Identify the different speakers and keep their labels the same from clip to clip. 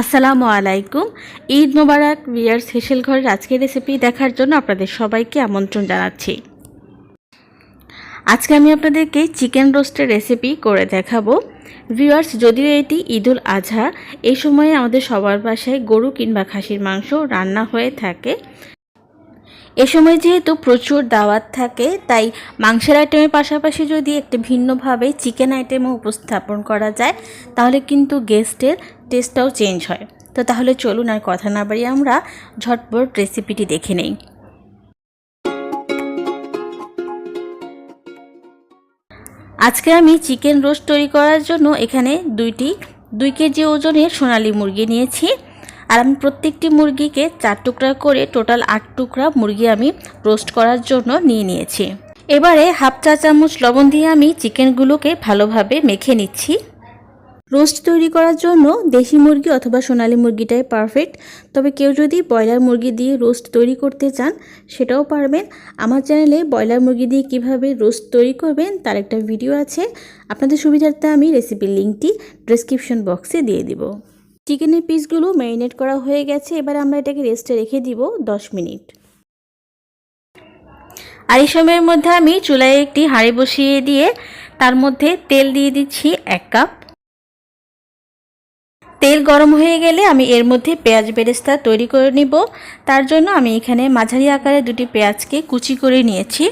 Speaker 1: আসসালামু আলাইকুম। ঈদ মোবারক, বিয়ার্স হেসেল ঘরের আজকের রেসিপি দেখার জন্য আপনাদের সবাইকে আমন্ত্রণ জানাচ্ছি। আজকে আমি আপনাদেরকে চিকেন রোস্টের রেসিপি করে দেখাবো। ভিউয়ার্স যদিও এটি ঈদুল আজহা, এই সময়ে আমাদের সবার বাসায় গরু কিংবা খাসির মাংস রান্না হয়ে থাকে। এ সময় যেহেতু প্রচুর দাওয়াত থাকে, তাই মাংসের আইটেমের পাশাপাশি যদি একটি ভিন্নভাবে চিকেন আইটেমও উপস্থাপন করা যায়, তাহলে কিন্তু গেস্টের টেস্টটাও চেঞ্জ হয়। তো তাহলে চলুন আর কথা না বাড়িয়ে আমরা ঝটপট রেসিপিটি দেখে নেই। আজকে আমি চিকেন রোস্ট তৈরি করার জন্য এখানে দুইটি, দুই কেজি ওজনের সোনালি মুরগি নিয়েছি। আর আমি প্রত্যেকটি মুরগিকে চার টুকরা করে টোটাল আট টুকরা মুরগি আমি রোস্ট করার জন্য নিয়ে নিয়েছি। এবারে হাফ চা চামচ লবণ দিয়ে আমি চিকেনগুলোকে ভালোভাবে মেখে নিচ্ছি। রোস্ট তৈরি করার জন্য দেশি মুরগি অথবা সোনালি মুরগিটাই পারফেক্ট তবে কেউ যদি ব্রয়লার মুরগি দিয়ে রোস্ট তৈরি করতে চান, সেটাও পারবেন। আমার চ্যানেলে ব্রয়লার মুরগি দিয়ে কীভাবে রোস্ট তৈরি করবেন তার একটা ভিডিও আছে। আপনাদের সুবিধার্থে আমি রেসিপির লিঙ্কটি ডিসক্রিপশন বক্সে দিয়ে দিব। চিকেনের পিসগুলো ম্যারিনেট করা হয়ে গেছে, এবার আমরা এটাকে রেস্টে রেখে দিব দশ মিনিট। আর এই সময়ের মধ্যে আমি চুলায় একটি হাঁড়ি বসিয়ে দিয়ে তার মধ্যে তেল দিয়ে দিচ্ছি এক কাপ তেল গরম হয়ে গেলে আমি এর মধ্যে পেঁয়াজ বেরেস্তা তৈরি করে নিব। তার জন্য আমি এখানে মাঝারি আকারে দুটি পেঁয়াজকে কুচি করে নিয়েছি।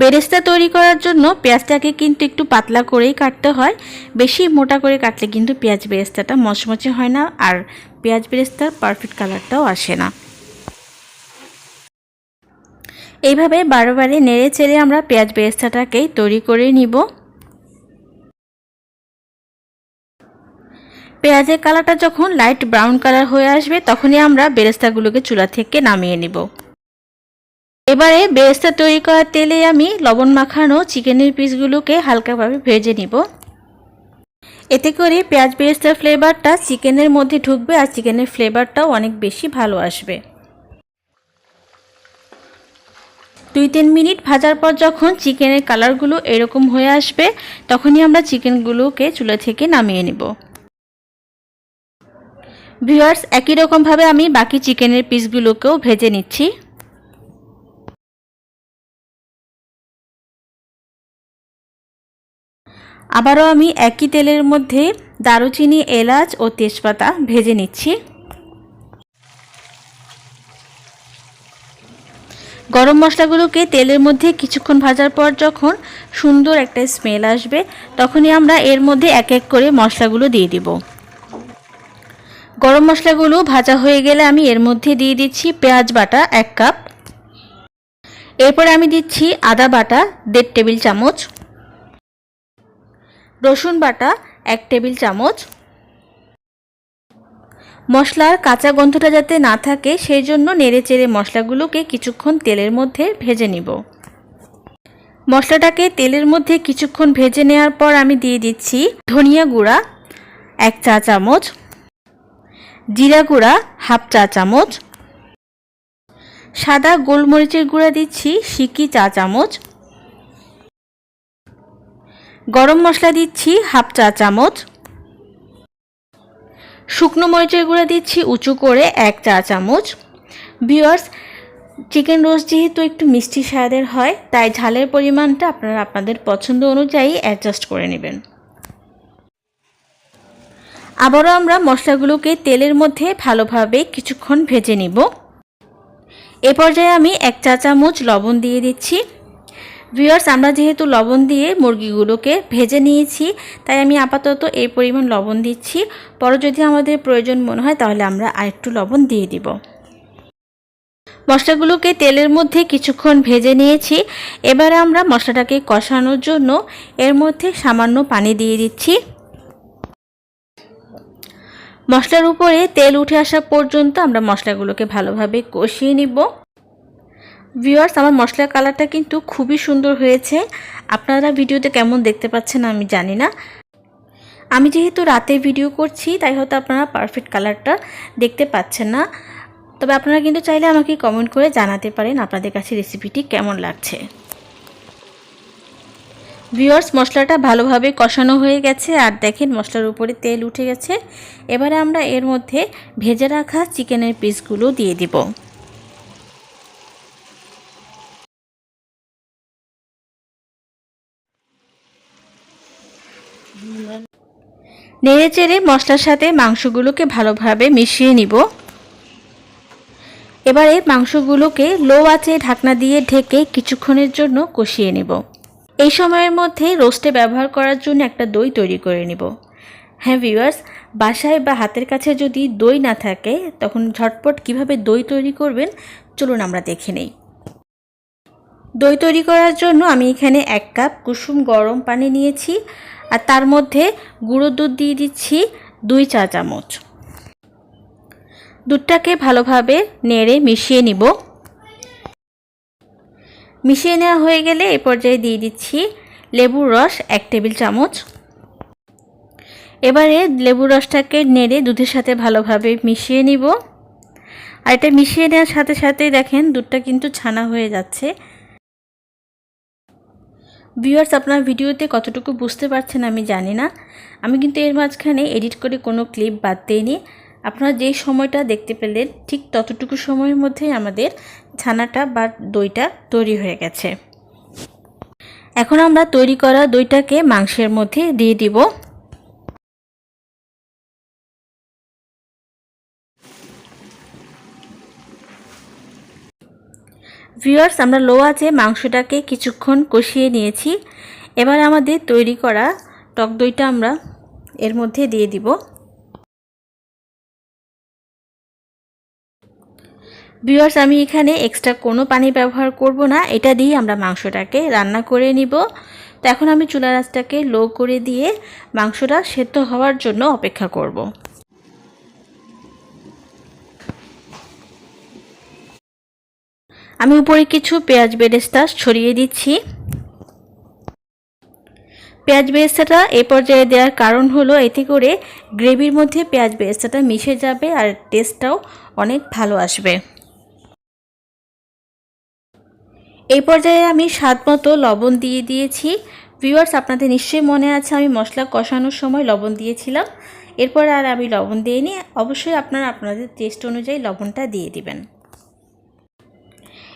Speaker 1: বেরেস্তা তৈরি করার জন্য পেঁয়াজটাকে কিন্তু একটু পাতলা করেই কাটতে হয়। বেশি মোটা করে কাটলে কিন্তু পেঁয়াজ বেরেস্তাটা মচমচে হয় না আর পেঁয়াজ বেরেস্তার পারফেক্ট কালারটাও আসে না। এইভাবে বারবারে নেড়ে চেড়ে আমরা পেঁয়াজ বেরেস্তাটাকেই তৈরি করে নিব। পেঁয়াজের কালারটা যখন লাইট ব্রাউন কালার হয়ে আসবে, তখনই আমরা বেরেস্তাগুলোকে চুলা থেকে নামিয়ে নিব। এবারে বেরেস্তা তৈরি করার তেলে আমি লবণ মাখানো চিকেনের পিসগুলোকে হালকাভাবে ভেজে নিব। এতে করে পেঁয়াজ বেরেস্তার ফ্লেভারটা চিকেনের মধ্যে ঢুকবে আর চিকেনের ফ্লেভারটাও অনেক বেশি ভালো আসবে। দুই তিন মিনিট ভাজার পর যখন চিকেনের কালারগুলো এরকম হয়ে আসবে, তখনই আমরা চিকেনগুলোকে চুলা থেকে নামিয়ে নিব। ভিউয়ার্স, একই রকমভাবে আমি বাকি চিকেনের পিসগুলোকেও ভেজে নিচ্ছি। আবারও আমি একই তেলের মধ্যে দারুচিনি, এলাচ ও তেজপাতা ভেজে নিচ্ছি। গরম মশলাগুলোকে তেলের মধ্যে কিছুক্ষণ ভাজার পর যখন সুন্দর একটা স্মেল আসবে, তখনই আমরা এর মধ্যে এক এক করে মশলাগুলো দিয়ে দিব। গরম মশলাগুলো ভাজা হয়ে গেলে আমি এর মধ্যে দিয়ে দিচ্ছি পেঁয়াজ বাটা এক কাপ। এরপরে আমি দিচ্ছি আদা বাটা দেড় টেবিল চামচ। রসুন বাটা এক টেবিল চামচ। মশলার কাঁচা গন্ধটা যাতে না থাকে, সেই জন্য নেড়ে চেড়ে মশলাগুলোকে কিছুক্ষণ তেলের মধ্যে ভেজে নিব। মশলাটাকে তেলের মধ্যে কিছুক্ষণ ভেজে নেওয়ার পর আমি দিয়ে দিচ্ছি ধনিয়া গুঁড়া এক চা চামচ। জিরা গুঁড়া, হাফ চা চামচ। সাদা গোলমরিচের গুঁড়া দিচ্ছি, সিকি চা চামচ। গরম মশলা দিচ্ছি, হাফ চা চামচ। শুকনো মরিচের গুঁড়া দিচ্ছি, উঁচু করে এক চা চামচ। ভিওয়ার্স চিকেন রোস্ট যেহেতু একটু মিষ্টি স্বাদের হয়, তাই ঝালের পরিমাণটা আপনারা আপনাদের পছন্দ অনুযায়ী অ্যাডজাস্ট করে নেবেন। আবারও আমরা মশলাগুলোকে তেলের মধ্যে ভালোভাবে কিছুক্ষণ ভেজে নিব। এ পর্যায়ে আমি এক চা চামচ লবণ দিয়ে দিচ্ছি। ভিউয়ার্স আমরা যেহেতু লবণ দিয়ে মুরগিগুলোকে ভেজে নিয়েছি, তাই আমি আপাতত এই পরিমাণ লবণ দিচ্ছি। পরে যদি আমাদের প্রয়োজন মনে হয়, তাহলে আমরা আরেকটু লবণ দিয়ে দিব। মশলাগুলোকে তেলের মধ্যে কিছুক্ষণ ভেজে নিয়েছি। এবারে আমরা মশলাটাকে কষানোর জন্য এর মধ্যে সামান্য পানি দিয়ে দিচ্ছি। মশলার উপরে তেল উঠে আসা পর্যন্ত আমরা মশলাগুলোকে ভালোভাবে কষিয়ে নিব। ভিউয়ার্স আমার মশলার কালারটা কিন্তু খুবই সুন্দর হয়েছে। আপনারা ভিডিওতে কেমন দেখতে পাচ্ছেন আমি জানি না। আমি যেহেতু রাতে ভিডিও করছি, তাই হয়তো আপনারা পারফেক্ট কালারটা দেখতে পাচ্ছেন না। তবে আপনারা কিন্তু চাইলে আমাকে কমেন্ট করে জানাতে পারেন আপনাদের কাছে রেসিপিটি কেমন লাগছে। ভিওয়ার্স মশলাটা ভালোভাবে কষানো হয়ে গেছে আর দেখেন মশলার উপরে তেল উঠে গেছে। এবারে আমরা এর মধ্যে ভেজে রাখা চিকেনের পিসগুলো দিয়ে দিব। নেড়ে চেড়ে মশলার সাথে মাংসগুলোকে ভালোভাবে মিশিয়ে নিব। এবারে মাংসগুলোকে লো আঁচে ঢাকনা দিয়ে ঢেকে কিছুক্ষণের জন্য কষিয়ে নিব। এই সময়ের মধ্যে রোস্টে ব্যবহার করার জন্য একটা দই তৈরি করে নিব। হ্যাঁ ভিউয়ার্স বাসায় বা হাতের কাছে যদি দই না থাকে, তখন ঝটপট কীভাবে দই তৈরি করবেন, চলুন আমরা দেখে নেই। দই তৈরি করার জন্য আমি এখানে এক কাপ কুসুম গরম পানি নিয়েছি, আর তার মধ্যে গুঁড়ো দুধ দিয়ে দিচ্ছি দুই চা চামচ দুধটাকে ভালোভাবে নেড়ে মিশিয়ে নিব। মিশিয়ে নেওয়া হয়ে গেলে এ পর্যায়ে দিয়ে দিচ্ছি লেবুর রস এক টেবিল চামচ। এবারে লেবুর রসটাকে নেড়ে দুধের সাথে ভালোভাবে মিশিয়ে নিব। আর এটা মিশিয়ে নেওয়ার সাথে সাথে দেখেন দুধটা কিন্তু ছানা হয়ে যাচ্ছে। ভিউয়ার্স, আপনার ভিডিওতে কতটুকু বুঝতে পারছেন আমি জানি না। আমি কিন্তু এর মাঝখানে এডিট করে কোনো ক্লিপ বাদ দিইনি। আপনারা যেই সময়টা দেখতে পেলেন, ঠিক ততটুকু সময়ের মধ্যেই আমাদের ছানাটা বা দইটা তৈরি হয়ে গেছে। এখন আমরা তৈরি করা দইটাকে মাংসের মধ্যে দিয়ে দিব। ভিউয়ার্স আমরা লো আছে মাংসটাকে কিছুক্ষণ কষিয়ে নিয়েছি। এবার আমাদের তৈরি করা টক দইটা আমরা এর মধ্যে দিয়ে দিব। ভিউয়ার্স আমি এখানে এক্সট্রা কোনো পানি ব্যবহার করব না। এটা দিয়ে আমরা মাংসটাকে রান্না করে নিব। তো এখন আমি চুলা রাসটাকে লো করে দিয়ে মাংসটা সেদ্ধ হওয়ার জন্য অপেক্ষা করব। আমি উপরে কিছু পেঁয়াজ বেরেস্তা ছড়িয়ে দিচ্ছি। পেঁয়াজ বেরেস্তাটা এ পর্যায়ে দেওয়ার কারণ হলো, এতে করে গ্রেভির মধ্যে পেঁয়াজ বেরেস্তাটা মিশে যাবে আর টেস্টটাও অনেক ভালো আসবে। এই পর্যায়ে আমি স্বাদ মতো লবণ দিয়ে দিয়েছি। ভিউয়ার্স আপনাদের নিশ্চয়ই মনে আছে আমি মশলা কষানোর সময় লবণ দিয়েছিলাম। এরপর আর আমি লবণ দিয়ে দিইনি। অবশ্যই আপনারা আপনাদের টেস্ট অনুযায়ী লবণটা দিয়ে দিবেন।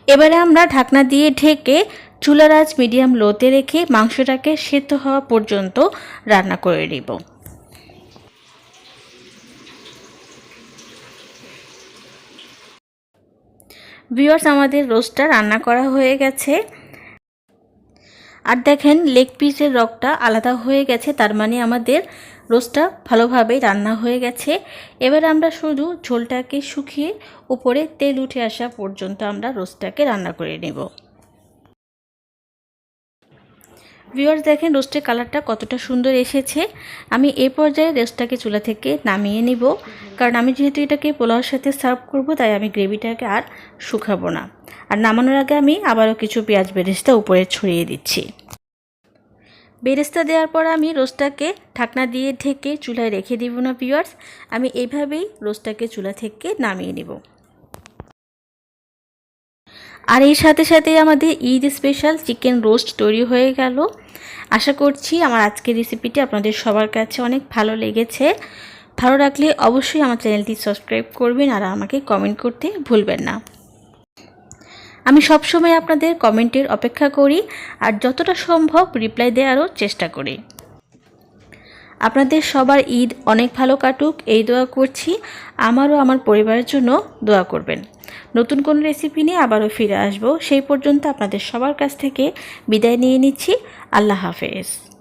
Speaker 1: এবারে আমরা ঢাকনা দিয়ে ঢেকে চুলার আঁচ মিডিয়াম লোতে রেখে মাংসটাকে সেদ্ধ হওয়া পর্যন্ত রান্না করে নিব। ভিওয়ার্স আমাদের রোস্টটা রান্না করা হয়ে গেছে। আর দেখেন লেগ পিসের রকটা আলাদা হয়ে গেছে, তার মানে আমাদের রোস্টটা ভালোভাবেই রান্না হয়ে গেছে। এবার আমরা শুধু ঝোলটাকে শুকিয়ে উপরে তেল উঠে আসা পর্যন্ত আমরা রোস্টটাকে রান্না করে নেব। ভিওয়ার্স দেখেন, রোস্টের কালারটা কতটা সুন্দর এসেছে। আমি এ পর্যায়ে রোস্টটাকে চুলা থেকে নামিয়ে নিব। কারণ আমি যেহেতু এটাকে পোলাওর সাথে সার্ভ করব, তাই আমি গ্রেভিটাকে আর শুকাবো না। আর নামানোর আগে আমি আবারও কিছু পেঁয়াজ বেরেস্তা উপরে ছড়িয়ে দিচ্ছি। বেরেস্তা দেওয়ার পর আমি রোস্টটাকে ঢাকনা দিয়ে ঢেকে চুলায় রেখে দিব না ভিওয়ার্স আমি এইভাবেই রোস্টটাকে চুলা থেকে নামিয়ে নেব। আর এর সাথে সাথে আমাদের ঈদ স্পেশাল চিকেন রোস্ট তৈরি হয়ে গেল। আশা করছি আমার আজকের রেসিপিটি আপনাদের সবার কাছে অনেক ভালো লেগেছে। ভালো রাখলে অবশ্যই আমার চ্যানেলটি সাবস্ক্রাইব করবেন আর আমাকে কমেন্ট করতে ভুলবেন না। আমি সবসময় আপনাদের কমেন্টের অপেক্ষা করি আর যতটা সম্ভব রিপ্লাই দেওয়ারও চেষ্টা করি। আপনাদের সবার ঈদ অনেক ভালো কাটুক, এই দোয়া করছি। আমারও আমার পরিবারের জন্য দোয়া করবেন। নতুন কোন রেসিপি নিয়ে আবারও ফিরে আসব। সেই পর্যন্ত আপনাদের সবার কাছ থেকে বিদায় নিয়ে নিচ্ছি। আল্লাহ হাফেজ।